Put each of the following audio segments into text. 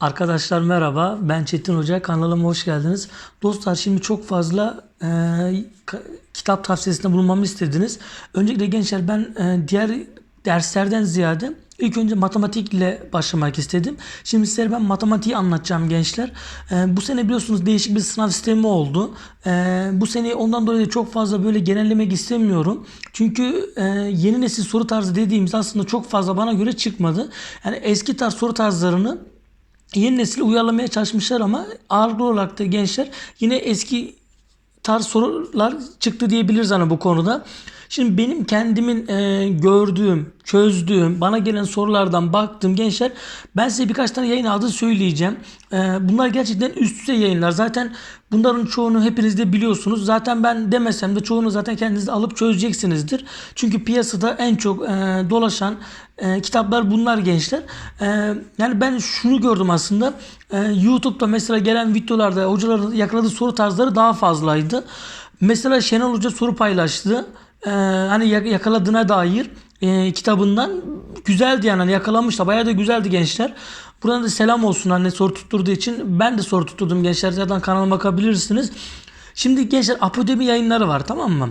Arkadaşlar merhaba. Ben Çetin Hoca. Kanalıma hoş geldiniz. Dostlar şimdi çok fazla e, kitap tavsiyesinde bulunmamı istediniz. Öncelikle gençler ben e, diğer derslerden ziyade ilk önce matematikle başlamak istedim. Şimdi sizlere ben matematiği anlatacağım gençler. E, bu sene biliyorsunuz değişik bir sınav sistemi oldu. E, bu sene ondan dolayı çok fazla böyle genellemek istemiyorum. Çünkü e, yeni nesil soru tarzı dediğimiz aslında çok fazla bana göre çıkmadı. Yani eski tarz soru tarzlarını yeni nesile uyarlamaya çalışmışlar ama ağırlıklı olarak da gençler yine eski tarz sorular çıktı diyebiliriz hani bu konuda. Şimdi benim kendimin e, gördüğüm, çözdüğüm, bana gelen sorulardan baktım gençler. Ben size birkaç tane yayın adı söyleyeceğim. E, bunlar gerçekten üst üste yayınlar. Zaten bunların çoğunu hepiniz de biliyorsunuz. Zaten ben demesem de çoğunu zaten kendiniz de alıp çözeceksinizdir. Çünkü piyasada en çok e, dolaşan e, kitaplar bunlar gençler. E, yani ben şunu gördüm aslında. E, YouTube'da mesela gelen videolarda hocaların yakaladığı soru tarzları daha fazlaydı. Mesela Şenol Hoca soru paylaştı. E, hani yak- yakaladığına dair e, kitabından güzeldi yani hani yakalamışlar. Bayağı da güzeldi gençler. Buradan da selam olsun anne soru tutturduğu için. Ben de soru tutturdum gençler. Zaten kanalıma bakabilirsiniz. Şimdi gençler Apodemi yayınları var tamam mı?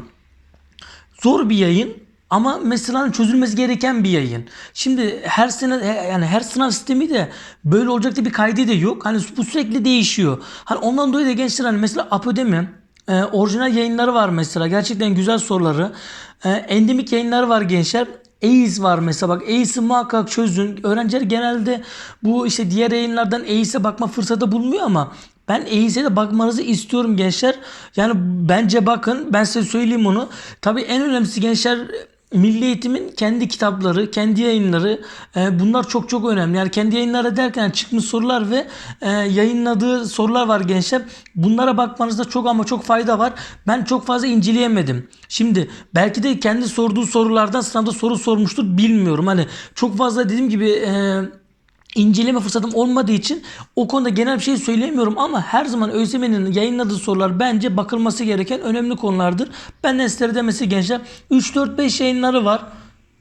zor bir yayın ama mesela çözülmesi gereken bir yayın. Şimdi her sene yani her sınav sistemi de böyle olacak diye bir kaydı da yok. Hani bu sürekli değişiyor. Hani ondan dolayı da gençler hani mesela Apodemi e, orijinal yayınları var mesela. Gerçekten güzel soruları. E, endemik yayınları var gençler. EIS var mesela bak EIS'i muhakkak çözün. Öğrenciler genelde bu işte diğer yayınlardan EIS'e bakma fırsatı bulmuyor ama ben EYS'e de bakmanızı istiyorum gençler. Yani bence bakın ben size söyleyeyim onu. Tabii en önemlisi gençler Milli Eğitim'in kendi kitapları, kendi yayınları e, bunlar çok çok önemli. Yani kendi yayınları derken çıkmış sorular ve e, yayınladığı sorular var gençler. Bunlara bakmanızda çok ama çok fayda var. Ben çok fazla inceleyemedim. Şimdi belki de kendi sorduğu sorulardan sınavda soru sormuştur bilmiyorum. Hani çok fazla dediğim gibi e, inceleme fırsatım olmadığı için o konuda genel bir şey söyleyemiyorum ama her zaman ÖSYM'nin yayınladığı sorular bence bakılması gereken önemli konulardır. Ben de sizlere demesi gençler 3-4-5 yayınları var.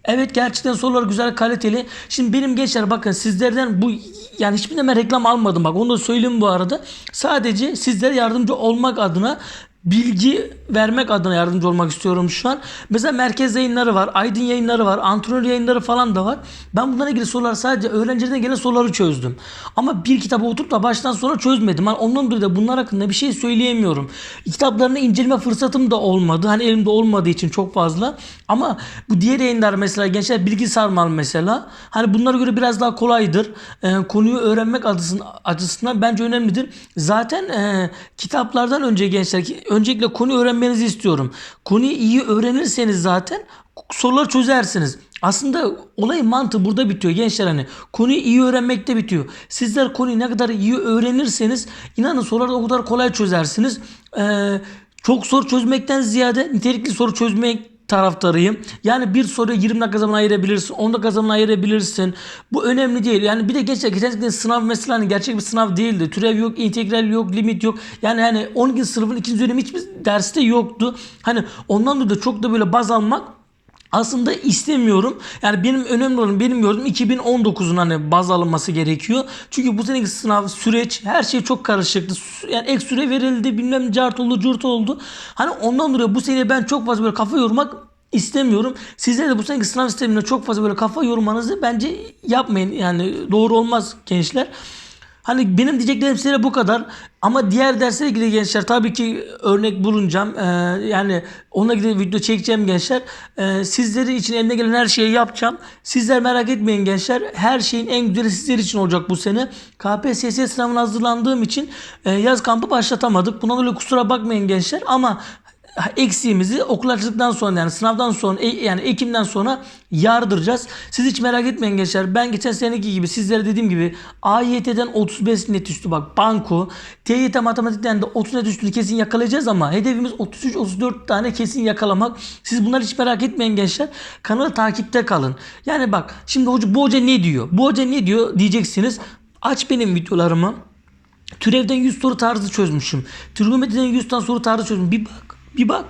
Evet gerçekten sorular güzel kaliteli. Şimdi benim gençler bakın sizlerden bu yani hiçbir zaman reklam almadım bak onu da söyleyeyim bu arada. Sadece sizlere yardımcı olmak adına bilgi vermek adına yardımcı olmak istiyorum şu an. Mesela merkez yayınları var, Aydın yayınları var, antrenör yayınları falan da var. Ben bunlarla ilgili sorular sadece öğrencilerden gelen soruları çözdüm. Ama bir kitaba oturup da baştan sona çözmedim. Hani ondan dolayı da bunlar hakkında bir şey söyleyemiyorum. Kitaplarını inceleme fırsatım da olmadı. Hani elimde olmadığı için çok fazla. Ama bu diğer yayınlar mesela gençler bilgi sarmal mesela. Hani bunlara göre biraz daha kolaydır. Ee, konuyu öğrenmek açısından, açısından bence önemlidir. Zaten e, kitaplardan önce gençler ki- öncelikle konuyu öğrenmenizi istiyorum. Konuyu iyi öğrenirseniz zaten soruları çözersiniz. Aslında olayın mantığı burada bitiyor gençler hani konuyu iyi öğrenmekte bitiyor. Sizler konuyu ne kadar iyi öğrenirseniz inanın soruları o kadar kolay çözersiniz. Ee, çok soru çözmekten ziyade nitelikli soru çözmek taraftarıyım. Yani bir soruya 20 dakika zaman ayırabilirsin, 10 dakika zaman ayırabilirsin. Bu önemli değil. Yani bir de geçen geçen sene sınav mesela hani gerçek bir sınav değildi. Türev yok, integral yok, limit yok. Yani hani 12. sınıfın ikinci dönemi hiçbir derste yoktu. Hani ondan dolayı çok da böyle baz almak aslında istemiyorum. Yani benim önemli olan benim gördüğüm 2019'un hani baz alınması gerekiyor. Çünkü bu seneki sınav süreç her şey çok karışıktı. Yani ek süre verildi bilmem cart oldu curt oldu. Hani ondan dolayı bu sene ben çok fazla böyle kafa yormak istemiyorum. Sizler de bu seneki sınav sistemine çok fazla böyle kafa yormanızı bence yapmayın. Yani doğru olmaz gençler. Hani benim diyeceklerim size bu kadar. Ama diğer derslere ilgili gençler tabii ki örnek bulunacağım. Ee, yani ona ilgili video çekeceğim gençler. Ee, sizlerin için elimde gelen her şeyi yapacağım. Sizler merak etmeyin gençler. Her şeyin en güzeli sizler için olacak bu sene. KPSS sınavına hazırlandığım için e, yaz kampı başlatamadık. Buna dolayı kusura bakmayın gençler. Ama eksiğimizi okul açıldıktan sonra yani sınavdan sonra e- yani Ekim'den sonra yardıracağız. Siz hiç merak etmeyin gençler. Ben geçen seneki gibi sizlere dediğim gibi AYT'den 35 net üstü bak banko. TYT matematikten de 30 net üstünü kesin yakalayacağız ama hedefimiz 33-34 tane kesin yakalamak. Siz bunları hiç merak etmeyin gençler. Kanalı takipte kalın. Yani bak şimdi hoca, bu hoca ne diyor? Bu hoca ne diyor diyeceksiniz. Aç benim videolarımı. Türevden 100 soru tarzı çözmüşüm. Trigonometriden 100 tane soru tarzı çözmüşüm. Bir bak. Bir bak.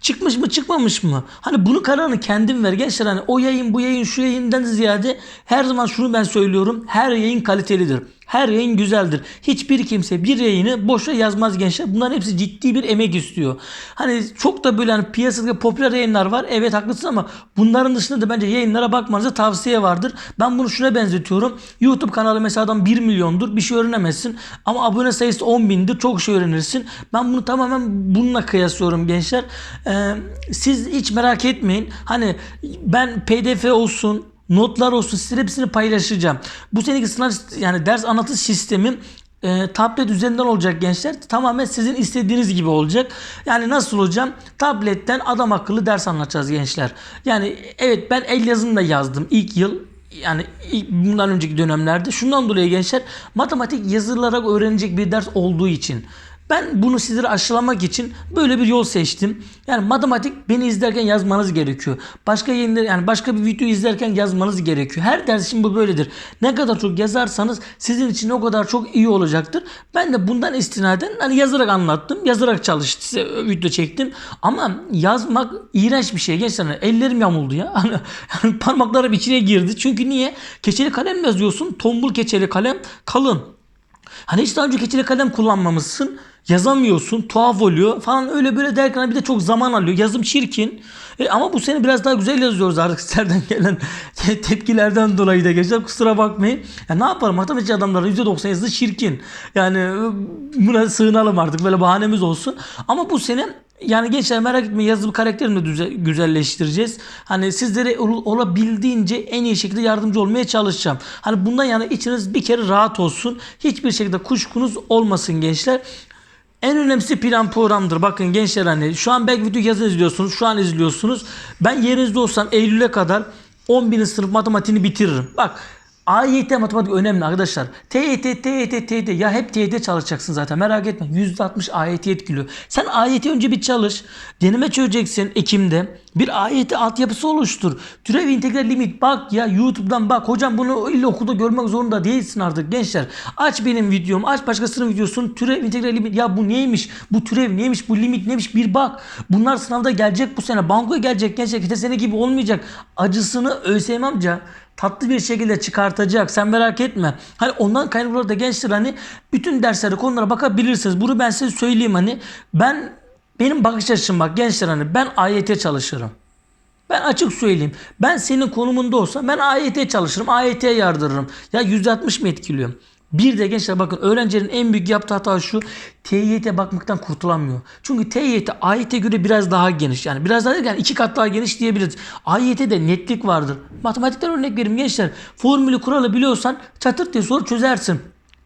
Çıkmış mı çıkmamış mı? Hani bunu kararını kendin ver. Gençler hani o yayın bu yayın şu yayından ziyade her zaman şunu ben söylüyorum. Her yayın kalitelidir. Her yayın güzeldir. Hiçbir kimse bir yayını boşa yazmaz gençler. Bunların hepsi ciddi bir emek istiyor. Hani çok da böyle hani piyasada popüler yayınlar var. Evet haklısın ama bunların dışında da bence yayınlara bakmanızı tavsiye vardır. Ben bunu şuna benzetiyorum. YouTube kanalı mesela adam 1 milyondur. Bir şey öğrenemezsin. Ama abone sayısı 10 bindir. Çok şey öğrenirsin. Ben bunu tamamen bununla kıyaslıyorum gençler. Ee, siz hiç merak etmeyin. Hani ben pdf olsun notlar olsun size hepsini paylaşacağım. Bu seneki sınav yani ders anlatış sistemim e, tablet üzerinden olacak gençler. Tamamen sizin istediğiniz gibi olacak. Yani nasıl hocam? Tabletten adam akıllı ders anlatacağız gençler. Yani evet ben el yazımla yazdım ilk yıl yani bundan önceki dönemlerde şundan dolayı gençler matematik yazılarak öğrenecek bir ders olduğu için ben bunu sizlere aşılamak için böyle bir yol seçtim. Yani matematik beni izlerken yazmanız gerekiyor. Başka yayınlar yani başka bir video izlerken yazmanız gerekiyor. Her ders için bu böyledir. Ne kadar çok yazarsanız sizin için o kadar çok iyi olacaktır. Ben de bundan istinaden hani yazarak anlattım. Yazarak çalıştım. Size video çektim. Ama yazmak iğrenç bir şey. Gençler ellerim yamuldu ya. Hani, yani parmaklarım içine girdi. Çünkü niye? Keçeli kalem yazıyorsun. Tombul keçeli kalem kalın. Hani hiç daha önce keçeli kalem kullanmamışsın. Yazamıyorsun. Tuhaf oluyor falan öyle böyle derken bir de çok zaman alıyor. Yazım çirkin. E, ama bu sene biraz daha güzel yazıyoruz artık sizlerden gelen tepkilerden dolayı da gençler kusura bakmayın. Ya ne yapalım matematikçi adamların %90 yazısı çirkin. Yani e, buna sığınalım artık böyle bahanemiz olsun. Ama bu sene yani gençler merak etmeyin yazılı karakterimi de güzelleştireceğiz. Hani sizlere ol- olabildiğince en iyi şekilde yardımcı olmaya çalışacağım. Hani bundan yana içiniz bir kere rahat olsun. Hiçbir şekilde kuşkunuz olmasın gençler. En önemlisi plan programdır. Bakın gençler hani şu an belki video yazın izliyorsunuz. Şu an izliyorsunuz. Ben yerinizde olsam Eylül'e kadar 11. sınıf matematiğini bitiririm. Bak AYT matematik önemli arkadaşlar. TYT, TYT, TYT. Ya hep TYT çalışacaksın zaten merak etme. %60 AYT etkiliyor. Sen AYT önce bir çalış. Deneme çözeceksin Ekim'de. Bir AYT altyapısı oluştur. Türev integral limit bak ya YouTube'dan bak. Hocam bunu illa okulda görmek zorunda değilsin artık gençler. Aç benim videom. Aç başkasının videosunu. Türev integral limit. Ya bu neymiş? Bu türev neymiş? Bu limit neymiş? Bir bak. Bunlar sınavda gelecek bu sene. Bankoya gelecek gençler. Geçen sene gibi olmayacak. Acısını ÖSYM amca tatlı bir şekilde çıkartacak. Sen merak etme. Hani ondan kaynaklı da gençler hani bütün derslere konulara bakabilirsiniz. Bunu ben size söyleyeyim hani ben benim bakış açım bak gençler hani ben AYT çalışırım. Ben açık söyleyeyim. Ben senin konumunda olsam ben AYT çalışırım. AYT'ye yardırırım. Ya %60 mı etkiliyorum? Bir de gençler bakın öğrencilerin en büyük yaptığı hata şu. TYT bakmaktan kurtulamıyor. Çünkü TYT AYT'e göre biraz daha geniş. Yani biraz daha yani iki kat daha geniş diyebiliriz. AYT'de netlik vardır. Matematikten örnek vereyim gençler. Formülü kuralı biliyorsan çatır diye soru çözersin.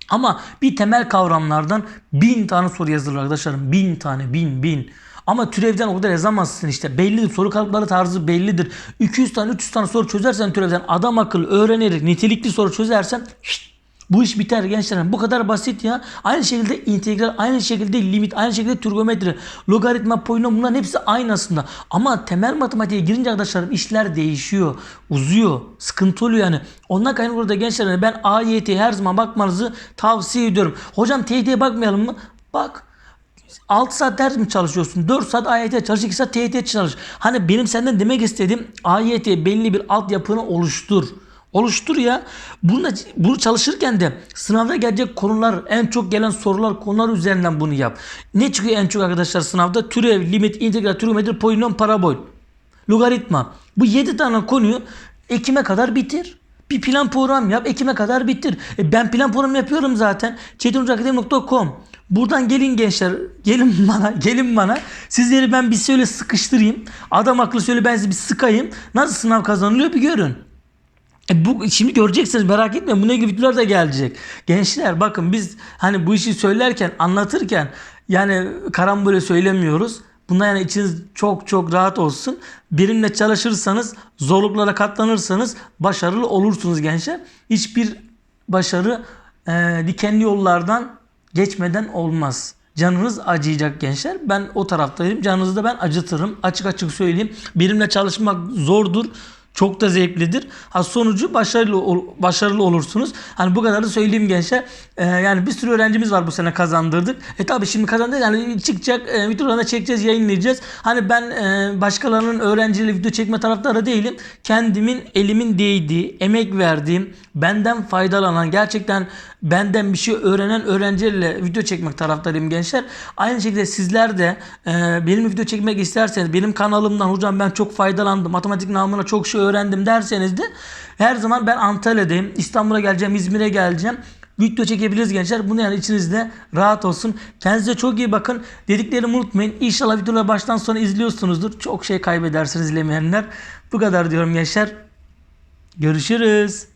Ama bir temel kavramlardan bin tane soru yazılır arkadaşlarım. Bin tane, bin, bin. Ama türevden o kadar yazamazsın işte. Bellidir. Soru kalıpları tarzı bellidir. 200 tane, 300 tane soru çözersen türevden adam akıllı öğrenerek nitelikli soru çözersen şşt, bu iş biter gençler. Bu kadar basit ya. Aynı şekilde integral, aynı şekilde limit, aynı şekilde trigonometri, logaritma, polinom bunların hepsi aynı aslında. Ama temel matematiğe girince arkadaşlarım işler değişiyor, uzuyor, sıkıntı oluyor yani. Ondan kaynaklı burada gençler hani ben AYT'ye her zaman bakmanızı tavsiye ediyorum. Hocam TYT'ye bakmayalım mı? Bak. 6 saat ders mi çalışıyorsun? 4 saat AYT çalış, 2 saat TYT çalış. Hani benim senden demek istediğim AYT belli bir altyapını oluştur. Oluştur ya. Bunu, bunu çalışırken de sınavda gelecek konular, en çok gelen sorular, konular üzerinden bunu yap. Ne çıkıyor en çok arkadaşlar sınavda? Türev, limit, integral, trigonometri, polinom, parabol, logaritma. Bu 7 tane konuyu Ekim'e kadar bitir. Bir plan program yap. Ekim'e kadar bitir. E ben plan program yapıyorum zaten. çetinhocakademi.com Buradan gelin gençler. Gelin bana. Gelin bana. Sizleri ben bir şöyle sıkıştırayım. Adam akıllı şöyle ben sizi bir sıkayım. Nasıl sınav kazanılıyor bir görün. E bu şimdi göreceksiniz merak etmeyin. Buna ilgili videolar da gelecek. Gençler bakın biz hani bu işi söylerken anlatırken yani karambole söylemiyoruz. Bundan yani içiniz çok çok rahat olsun. Birimle çalışırsanız, zorluklara katlanırsanız başarılı olursunuz gençler. Hiçbir başarı e, dikenli yollardan geçmeden olmaz. Canınız acıyacak gençler. Ben o taraftayım. Canınızı da ben acıtırım. Açık açık söyleyeyim. Birimle çalışmak zordur. Çok da zevklidir. Ha sonucu başarılı başarılı olursunuz. Hani bu kadar da söyleyeyim gençler. Ee, yani bir sürü öğrencimiz var bu sene kazandırdık. E tabi şimdi kazandık yani çıkacak e, videolarını çekeceğiz, yayınlayacağız. Hani ben e, başkalarının öğrenciyle video çekme taraftarı değilim. Kendimin elimin değdiği, emek verdiğim, benden faydalanan, gerçekten benden bir şey öğrenen öğrencilerle video çekmek taraftarıyım gençler. Aynı şekilde sizler de e, benim video çekmek isterseniz, benim kanalımdan hocam ben çok faydalandım, matematik namına çok şey öğrendim derseniz de her zaman ben Antalya'dayım. İstanbul'a geleceğim, İzmir'e geleceğim video çekebiliriz gençler. Bunu yani içinizde rahat olsun. Kendinize çok iyi bakın. Dediklerimi unutmayın. İnşallah videoları baştan sona izliyorsunuzdur. Çok şey kaybedersiniz izlemeyenler. Bu kadar diyorum gençler. Görüşürüz.